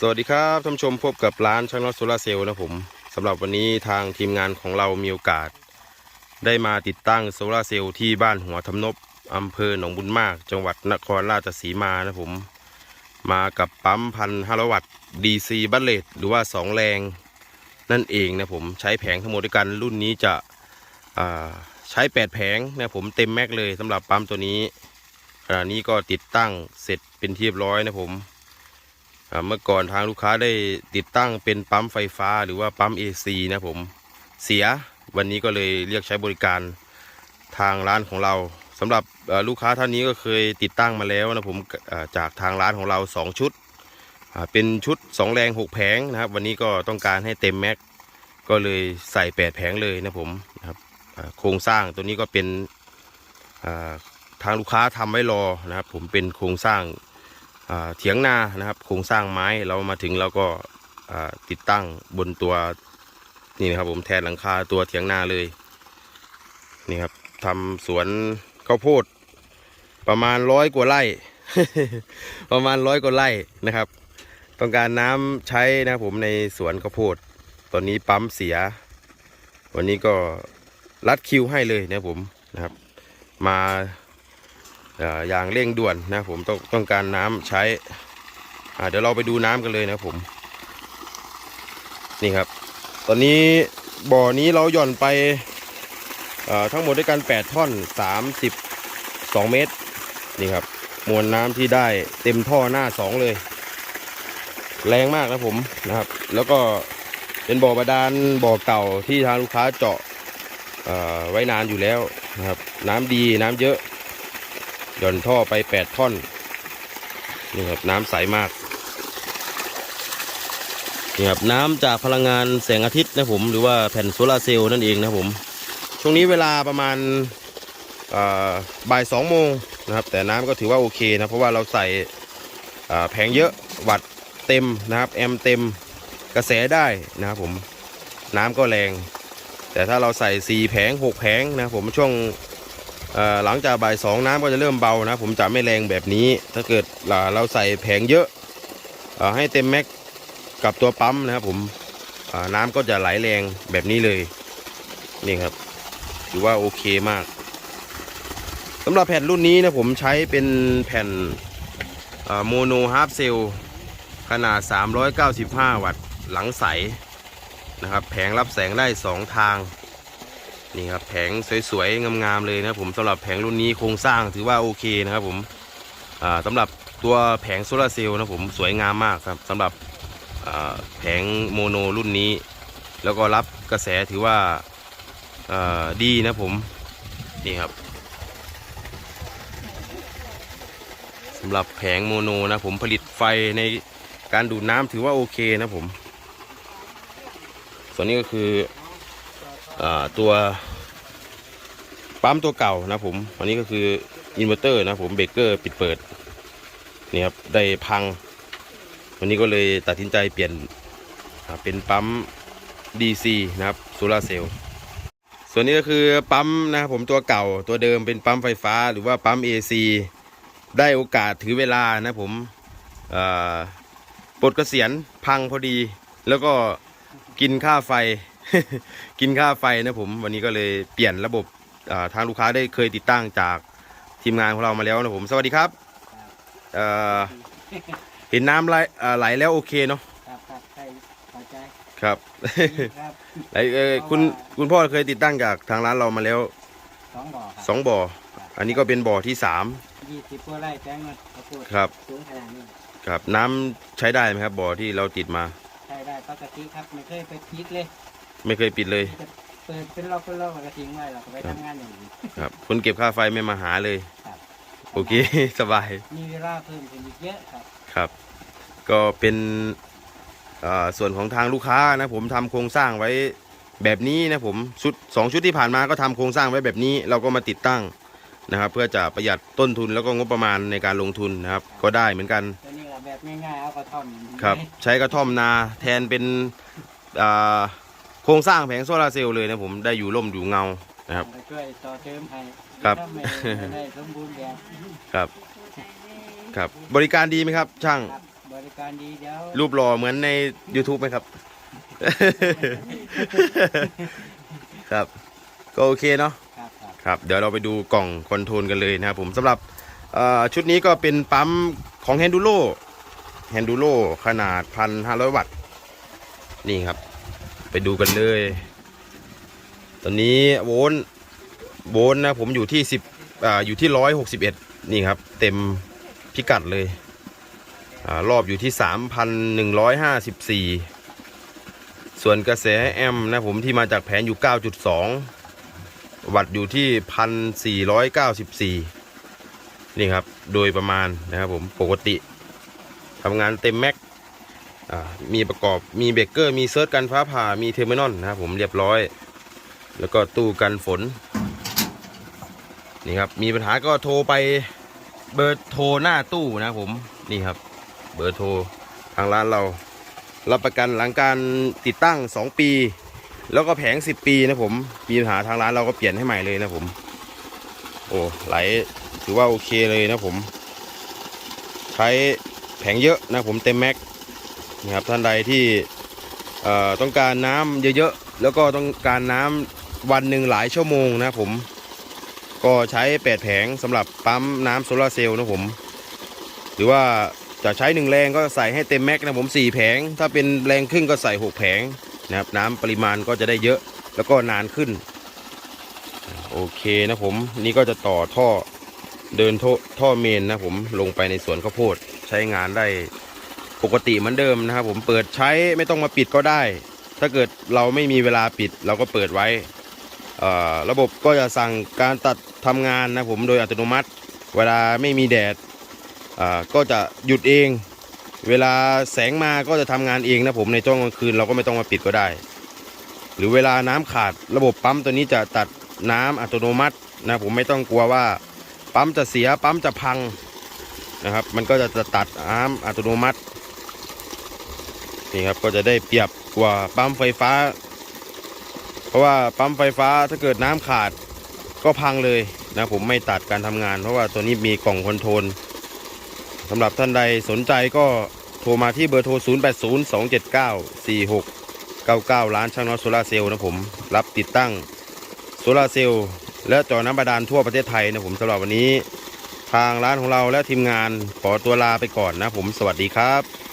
สวัสดีครับท่านผู้ชมพบกับร้านช่างน็อตโซลาร์เซลล์นะผมสำหรับวันนี้ทางทีมงานของเรามีโอกาส ได้มาติดตั้งโซลาร์เซลล์ที่บ้านหัวทำนบอำเภอหนองบุญมาก จังหวัดนครราชสีมานะผม มากับปั๊มพันห้าร้วัตต์ DC บัตเลตหรือว่า2แรง นั่นเองนะผมใช้แผงทั้งหมดด้วยกันรุ่นนี้จะใช้8แผงนะผมเต็มแม็กเลยสำหรับปั๊มตัวนี้ขณะนี้ก็ติดตั้งเสร็จเป็นที่เรียบร้อยนะผม เมื่อก่อนทางลูกค้าได้ติดตั้งเป็นปั๊มไฟฟ้าหรือว่าปั๊ม AC นะผมเสียวันนี้ก็เลยเรียกใช้บริการทางร้านของเราสำหรับลูกค้าท่านนี้ก็เคยติดตั้งมาแล้วนะผมจากทางร้านของเรา 2 ชุด เป็นชุด 2 แรง 6 แผงนะครับ วันนี้ก็ต้องการให้เต็มแม็กก็เลยใส่ 8 แผงเลยนะผมนะครับโครงสร้างตัวนี้ก็เป็นทางลูกค้าทำไว้รอนะครับ ผมเป็นโครงสร้าง เถียงนานะครับโครงสร้างไม้เรามาถึงเราก็ติดตั้งบนตัวนี่นะครับผมแทนหลังคาตัวเถียงนาเลยนี่ครับทำสวนข้าวโพดประมาณร้อยกว่าไร่ ประมาณร้อยกว่าไร่นะครับ ต้องการน้ำใช้นะครับผมในสวนข้าวโพด ตอนนี้ปั๊มเสีย วันนี้ก็รัดคิวให้เลยนะผมนะครับ มา อย่างเร่งด่วนนะผมต้องต้องการน้ำใช้เดี๋ยวเราไปดูน้ำกันเลยนะผม นี่ครับ ตอนนี้บ่อนี้เราหย่อนไปทั้งหมดด้วยกัน 8 ท่อน 32 เมตร นี่ครับ มวลน้ำที่ได้เต็มท่อหน้า 2 เลย แรงมากนะผมนะครับ แล้วก็เป็นบ่อบาดาลบ่อเก่าที่ทางลูกค้าเจาะไว้นานอยู่แล้วนะครับ น้ำดีน้ำเยอะ หย่อนท่อไปแปดท่อน นี่ครับน้ำใสมากนี่ครับน้ำจากพลังงานแสงอาทิตย์นะผมหรือว่าแผ่นโซลาร์เซลล์นั่นเองนะผม ช่วงนี้เวลาประมาณบ่ายสองโมงนะครับ แต่น้ำก็ถือว่าโอเคนะเพราะว่าเราใส่แผงเยอะวัดเต็มนะครับแอมเต็มกระแสได้นะครับผมน้ำก็แรง แต่ถ้าเราใส่สี่แผงหกแผงนะผมช่วง หลังจากบ่ายสองน้ำก็จะเริ่มเบานะ ผมจะไม่แรงแบบนี้ ถ้าเกิดเราใส่แผงเยอะอให้เต็มแม็กกับตัวปั๊มนะครับผมน้ำก็จะไหลแรงแบบนี้เลยนี่ครับถือว่าโอเคมากสำหรับแผ่นรุ่นนี้นะผมใช้เป็นแผ่นโมโนฮาร์ฟเซลขนาด 395 วัตต์หลังใสนะครับแผงรับแสงได้ 2 ทาง นี่ครับแผงสวยๆงามๆเลยนะผมสำหรับแผงรุ่นนี้โครงสร้างถือว่าโอเคนะครับผมอ่าสำหรับตัวแผงโซลาร์เซลล์นะผมสวยงามมากครับสำหรับแผงโมโนรุ่นนี้ แล้วก็รับกระแสถือว่าดีนะผมนี่ครับสำหรับแผงโมโนนะผมผลิตไฟในการดูดน้ำถือว่าโอเคนะผม ส่วนนี้ก็คือ ตัวปั๊มตัวเก่านะผม อันนี้ก็คืออินเวอร์เตอร์นะผมเบรกเกอร์ปิดเปิดนี่ครับได้พัง วันนี้ก็เลยตัดสินใจเปลี่ยนเป็นปั๊ม DC นะครับโซลาเซลล์ส่วนนี้ก็คือปั๊มนะครับผมตัวเก่าตัวเดิมเป็นปั๊มไฟฟ้าหรือว่าปั๊ม AC ได้โอกาสถือเวลานะผมปลดเกษียณพังพอดี แล้วก็กินค่าไฟ กินค่าไฟนะผม วันนี้ก็เลยเปลี่ยนระบบอ่าทางลูกค้าได้เคยติดตั้งจากทีมงานของเรามาแล้วนะผม สวัสดีครับเอ่อเห็นน้ำไหลเอ่อไหลแล้วโอเคเนาะครับครับใช่พอใจครับครับไหลเอ่อคุณคุณพ่อเคยติดตั้งจากทางร้านเรามาแล้วสองบ่อครับสองบ่อ อันนี้ก็เป็นบ่อที่สามยี่สิบกว่าไร่แจ้งมาเขาพูดครับสูงขนาดนี้ครับน้ำใช้ได้ไหมครับบ่อที่เราติดมาใช้ได้ปกติครับไม่เคยไปพิดเลย ไม่เคยปิดเลยจะเปิดเป็นล็อกเป็นล็อกแล้วก็ทิ้งไว้เราก็ไปทำงานอย่างนี้ครับคนเก็บค่าไฟไม่มาหาเลยครับโอเคสบาย มีเวลาเพิ่มขึ้นอีกเยอะครับครับ ก็เป็นอ่าส่วนของทางลูกค้านะผมทำโครงสร้างไว้แบบนี้นะผมชุดสองชุดที่ผ่านมาก็ทำโครงสร้างไว้แบบนี้ เราก็มาติดตั้งนะครับ เพื่อจะประหยัดต้นทุนแล้วก็งบประมาณในการลงทุนนะครับ ก็ได้เหมือนกันตัวนี้ก็แบบง่ายๆเอากระท่อมครับใช้กระท่อมนาแทนเป็นอ่าโครงสร้างแผงโซลาร์เซลล์เลยนะผมได้อยู่ร่มอยู่เงานะครับก็ช่วยต่อเติมให้ครับ ถ้าไม่ไม่ได้สมบูรณ์แบบครับ ครับ บริการดีไหมครับ ช่าง ครับบริริการดีเดี๋ยวรูปหล่อเหมือนใน YouTube ไหมครับ ครับ ก็โอเคเนาะ ครับครับ ครับ เดี๋ยวเราไปดูกล่องคอนโทรลกันเลยนะครับผมสำหรับเอ่อชุดนี้ก็เป็นปั๊มของ h ฮนดูโ o แฮนดูโ o ขนาด 1,500 วัตต์ นี่ครับไป ดูกันเลย ตอนนี้โวลต์โวลต์นะผมอยู่ที่10อ่าอยู่ที่161นี่ครับ เต็มพิกัดเลยอารอบอยู่ที่3,154ส่วนกระแสแอมป์นะผมที่มาจากแผนอยู่9.2วัตต์อยู่ที่1,494นี่ครับ โดยประมาณนะครับผมปกติทำงานเต็มแม็ก มีประกอบมีเบรกเกอร์ มีเซิร์ชกันฟ้าผ่ามีเทอร์มินอลนะครับผมเรียบร้อย แล้วก็ตู้กันฝนนี่ครับมีปัญหาก็โทรไปเบอร์โทรหน้าตู้นะผมนี่ครับ เบอร์โทรทางร้านเรา รับประกันหลังการติดตั้ง 2 ปี แล้วก็แผง 10 ปีนะผมมีปัญหาทางร้านเราก็เปลี่ยนให้ใหม่เลยนะผมโอ้ไหลถือว่าโอเคเลยนะผม ใช้แผงเยอะนะผมเต็มแม็ก นะครับท่านใดที่ต้องการน้ำเยอะๆ แล้วก็ต้องการน้ำวันหนึ่งหลายชั่วโมงนะผม ก็ใช้8แผงสำหรับปั๊มน้ำโซลาร์เซลล์นะผม หรือว่าจะใช้หนึ่งแรงก็ใส่ให้เต็มแม็กนะผม4แผง ถ้าเป็นแรงครึ่งก็ใส่ 6 แผงนะครับน้ำปริมาณก็จะได้เยอะแล้วก็นานขึ้น โอเคนะผมนี่ก็จะต่อท่อเดินท่อท่อเมนนะผมลงไปในสวนข้าวโพดใช้งานได้ ปกติเหมือนเดิมนะครับผมเปิดใช้ไม่ต้องมาปิดก็ได้ ถ้าเกิดเราไม่มีเวลาปิดเราก็เปิดไว้เอ่อระบบก็จะสั่งการตัดทำงานนะผมโดยอัตโนมัติ เวลาไม่มีแดดอ่าก็จะหยุดเอง เวลาแสงมาก็จะทำงานเองนะผมในช่วงกลางคืนเราก็ไม่ต้องมาปิดก็ได้ หรือเวลาน้ำขาดระบบปั๊มตัวนี้จะตัดน้ำอัตโนมัตินะผมไม่ต้องกลัวว่าปั๊มจะเสียปั๊มจะพังนะครับ มันก็จะตัดน้ำอัตโนมัติ นี่ครับก็จะได้เปรียบกว่าปั๊มไฟฟ้า เพราะว่าปั๊มไฟฟ้าถ้าเกิดน้ำขาดก็พังเลยนะผมไม่ตัดการทำงาน เพราะว่าตัวนี้มีกล่องคอนโทรลสำหรับท่านใดสนใจก็โทรมาที่เบอร์โทร 0 8 0 2 7 9 4 6 99ล้านช่างน้อยโซลาเซลล์นะผมรับติดตั้งโซลาเซลล์และจอน้ำบาดาลทั่วประเทศไทยนะผมสำหรับวันนี้ ทางร้านของเราและทีมงานขอตัวลาไปก่อนนะผมสวัสดีครับ